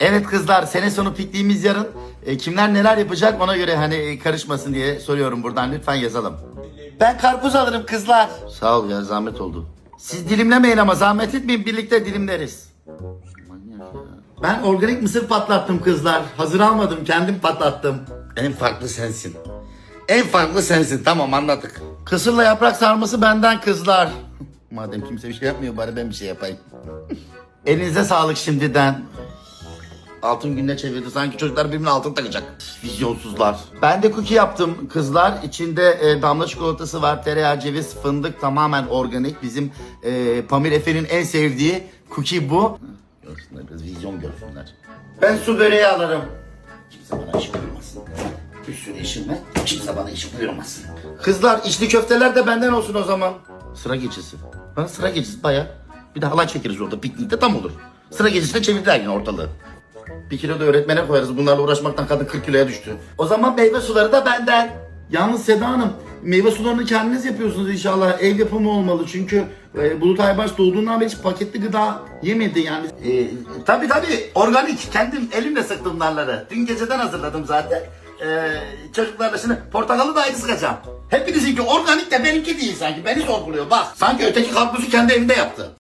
Evet kızlar sene sonu pikniğimiz yarın. E, kimler neler yapacak ona göre hani e, karışmasın diye soruyorum buradan lütfen yazalım. Ben karpuz alırım kızlar. Sağ ol ya zahmet oldu. Siz dilimlemeyin ama zahmet etmeyin birlikte dilimleriz. Ben organik mısır patlattım kızlar. Hazır almadım kendim patlattım. En farklı sensin. En farklı sensin tamam anladık. Kısırla yaprak sarması benden kızlar. Madem kimse bir şey yapmıyor bari ben bir şey yapayım. Elinize sağlık şimdiden. Altın gününe çevirdi. Sanki çocuklar birbirine altın takacak. Vizyonsuzlar. Ben de cookie yaptım kızlar. İçinde e, damla çikolatası var. Tereyağı, ceviz, fındık tamamen organik. Bizim e, Pamir Efe'nin en sevdiği cookie bu. Görsünler biraz vizyon görsünler. Ben su böreği alırım. Kimse bana iş buyurmasın. Bir sürü. Kimse bana iş buyurmasın. Kızlar içli köfteler de benden olsun o zaman. Sıra gecesi. Ha, sıra gecesi baya. Bir de halay çekeriz orada piknikte tam olur. Sıra gecesinde çevirdiler yine ortalığı. Bir kilo da öğretmene koyarız. Bunlarla uğraşmaktan kadın 40 kiloya düştü. O zaman meyve suları da benden. Yalnız Seda Hanım meyve sularını kendiniz yapıyorsunuz inşallah. Ev yapımı olmalı çünkü e, Bulut Aybaş doğduğundan beri hiç paketli gıda yemedi yani. E, tabii tabii organik. Kendim elimle sıktım narları. Dün geceden hazırladım zaten. E, çocuklarla şimdi portakalı da ayrı sıkacağım. Hepinizinki organik de benimki değil sanki. Beni sorguluyor bak. Sanki öteki karpuzu kendi evinde yaptı.